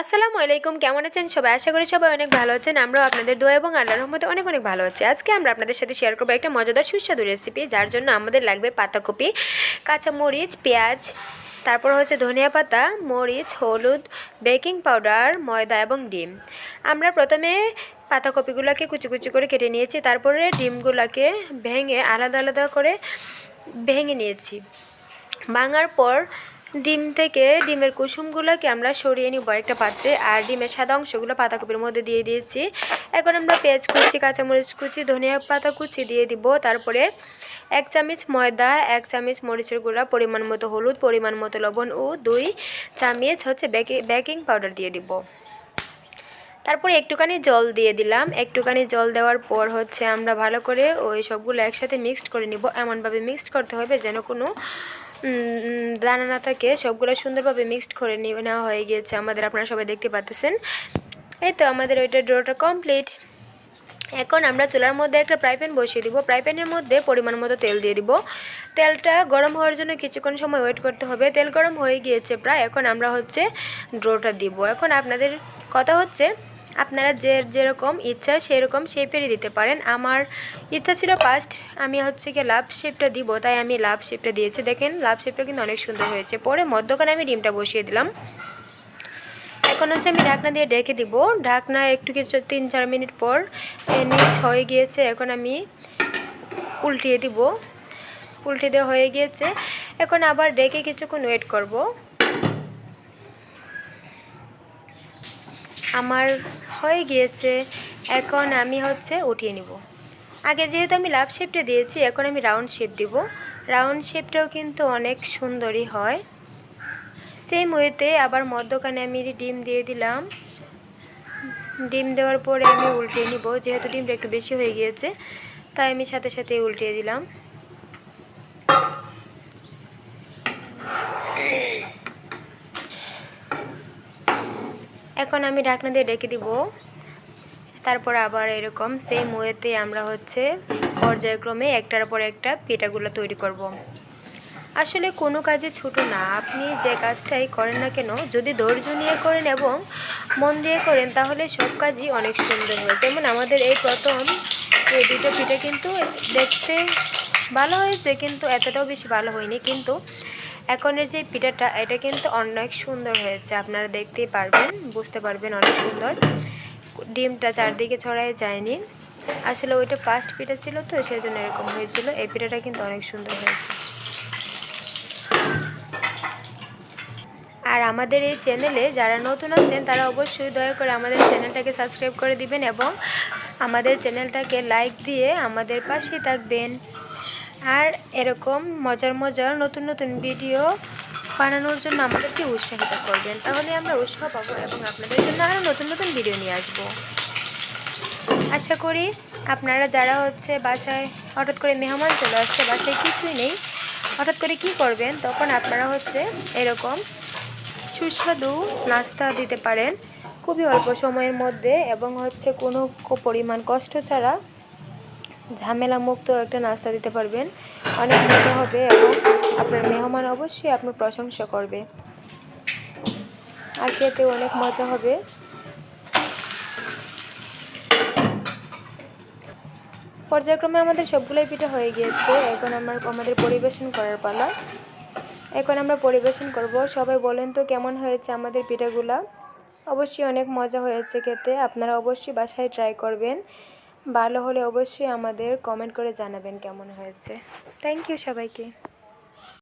আসসালামু আলাইকুম, কেমন আছেন সবাই? আশা করি সবাই অনেক ভালো আছেন, আমরাও আপনাদের দোয়া এবং আল্লাহর রহমতে অনেক অনেক ভালো আছি। আজকে আমরা আপনাদের সাথে শেয়ার করব একটা মজাদার সুস্বাদু রেসিপি যার জন্য আমাদের লাগবে পাতাকপি, কাঁচামরিচ, পেঁয়াজ, তারপর হচ্ছে ধনিয়া পাতা, মরিচ, হলুদ বেকিং পাউডার ময়দা এবং ডিম। আমরা প্রথমে পাতাকপিগুলোকে কুচি কুচি করে কেটে নিয়েছি, তারপরে ডিমগুলোকে ভেঙে আলাদা আলাদা করে ভেঙে নিয়েছি। ভাঙার পর ডিম থেকে ডিমের কুসুমগুলোকে আমরা সরিয়ে নিব একটা পাত্রে, আর ডিমের সাদা অংশগুলো পাতাকপির মধ্যে দিয়ে দিয়েছি। এখন আমরা পেঁয়াজ কুচি, কাঁচামরিচ কুচি, ধনিয়া পাতা কুচি দিয়ে দিব। তারপরে এক চামচ ময়দা, এক চামচ মরিচের গুঁড়া, পরিমাণ মতো হলুদ, পরিমাণ মতো লবণ ও দুই চামচ হচ্ছে বেকিং পাউডার দিয়ে দিব। তারপরে একটুখানি জল দিয়ে দিলাম। একটুখানি জল দেওয়ার পর হচ্ছে আমরা ভালো করে ওই সবগুলো একসাথে মিক্সড করে নিব। এমনভাবে মিক্সড করতে হবে যেন কোনো দানা না থাকে, সবগুলো সুন্দরভাবে মিক্সড করে নিয়ে নেওয়া হয়ে গিয়েছে, আমাদের আপনারা সবাই দেখতে পাচ্ছেন। এই তো আমাদের ওইটা ড্রোটা কমপ্লিট এখন আমরা চুলার মধ্যে একটা ফ্রাই প্যান বসিয়ে দিব। ফ্রাই প্যানের মধ্যে পরিমাণ মতো তেল দিয়ে দিব। তেলটা গরম হওয়ার জন্য কিছুক্ষণ সময় ওয়েট করতে হবে। তেল গরম হয়ে গিয়েছে প্রায়, এখন আমরা হচ্ছে ড্রোটা দিব। এখন আপনাদের কথা হচ্ছে আপনারা যে যেরকম ইচ্ছা সেরকম শেপেরই দিতে পারেন। আমার ইচ্ছা ছিল ফার্স্ট আমি হচ্ছে কি লাভ শেপটা দিব, তাই আমি লাভ শেপটা দিয়েছি। দেখেন লাভ শেপটা কিন্তু অনেক সুন্দর হয়েছে। পরে মধ্যখানে আমি ডিমটা বসিয়ে দিলাম। এখন হচ্ছে আমি ঢাকনা দিয়ে ডেকে দিব। ঢাকনা একটু কিছু তিন চার মিনিট পর নিচ হয়ে গিয়েছে। এখন আমি উল্টিয়ে দিব। উল্টে দেওয়া হয়ে গিয়েছে। এখন আবার ডেকে কিছুক্ষণ ওয়েট করব। আমার হয়ে গিয়েছে, এখন আমি হচ্ছে উঠিয়ে নিব। আগে যেহেতু আমি লাভ শেপটা দিয়েছি, এখন আমি রাউন্ড শেপ দিব। রাউন্ড শেপটাও কিন্তু অনেক সুন্দরই হয়। সেম ওয়েতে আবার মধ্যখানে আমি ডিম দিয়ে দিলাম, ডিম দেওয়ার পরে আমি উল্টিয়ে নিব। যেহেতু ডিমটা একটু বেশি হয়ে গিয়েছে, তাই আমি সাথে সাথে উল্টিয়ে দিলাম। এখন আমি ঢাকনা দিয়ে ডেকে দিব। তারপর আবার এরকম সেম ওয়েতে আমরা হচ্ছে পর্যায়ক্রমে একটার পর একটা পিঠাগুলো তৈরি করব। আসলে কোনো কাজে ছোট না, আপনি যে কাজটাই করেন না কেন, যদি ধৈর্য নিয়ে করেন এবং মন দিয়ে করেন, তাহলে সব কাজই অনেক সুন্দর হয়। যেমন আমাদের এই প্রথম এই দুটো পিঠা কিন্তু দেখতে ভালো হয়েছে, কিন্তু এতটাও বেশি ভালো হয়নি। কিন্তু এখনের যে পিঠাটা, এটা কিন্তু অনেক সুন্দর হয়েছে, আপনারা দেখতেই পারবেন, বুঝতে পারবেন অনেক সুন্দর। ডিমটা চারদিকে ছড়াই যায়নি। আসলে ওইটা ফার্স্ট পিঠা ছিল তো সেই জন্য এরকম হয়েছিল, এই পিঠাটা কিন্তু অনেক সুন্দর হয়েছে। আর আমাদের এই চ্যানেলে যারা নতুন আছেন, তারা অবশ্যই দয়া করে আমাদের চ্যানেলটাকে সাবস্ক্রাইব করে দিবেন এবং আমাদের চ্যানেলটাকে লাইক দিয়ে আমাদের পাশেই থাকবেন। আর এরকম মজার মজার নতুন নতুন ভিডিও বানানোর জন্য আমাদেরকে উৎসাহিত করবেন। তাহলে আমরা উৎসাহ পাবো এবং আপনাদের জন্য আরও নতুন নতুন ভিডিও নিয়ে আসব। আশা করি আপনারা যারা হচ্ছে বাসায় হঠাৎ করে মেহমান চলে আসছে, বাসায় কিছুই নেই, হঠাৎ করে কি করবেন? তখন আপনারা হচ্ছে এরকম সুস্বাদু নাস্তা দিতে পারেন। খুবই অল্প সময়ের মধ্যে এবং হচ্ছে কোনো পরিমাণ কষ্ট ছাড়া ঝামেলা মুক্ত একটা নাস্তা দিতে পারবেন। অনেক মজা হবে এবং আপনার মেহমান অবশ্যই আপনার প্রশংসা করবে। আর খেতে অনেক মজা হবে। পর্যায়ক্রমে আমাদের সবগুলোই পিঠা হয়ে গিয়েছে। এখন আমার আমাদের পরিবেশন করার পালা। এখন আমরা পরিবেশন করব। সবাই বলেন তো কেমন হয়েছে আমাদের পিঠাগুলা? অবশ্যই অনেক মজা হয়েছে খেতে। আপনারা অবশ্যই বাসায় ট্রাই করবেন। ভালো হলে অবশ্যই আমাদের কমেন্ট করে জানাবেন কেমন হয়েছে। থ্যাংক ইউ সবাইকে।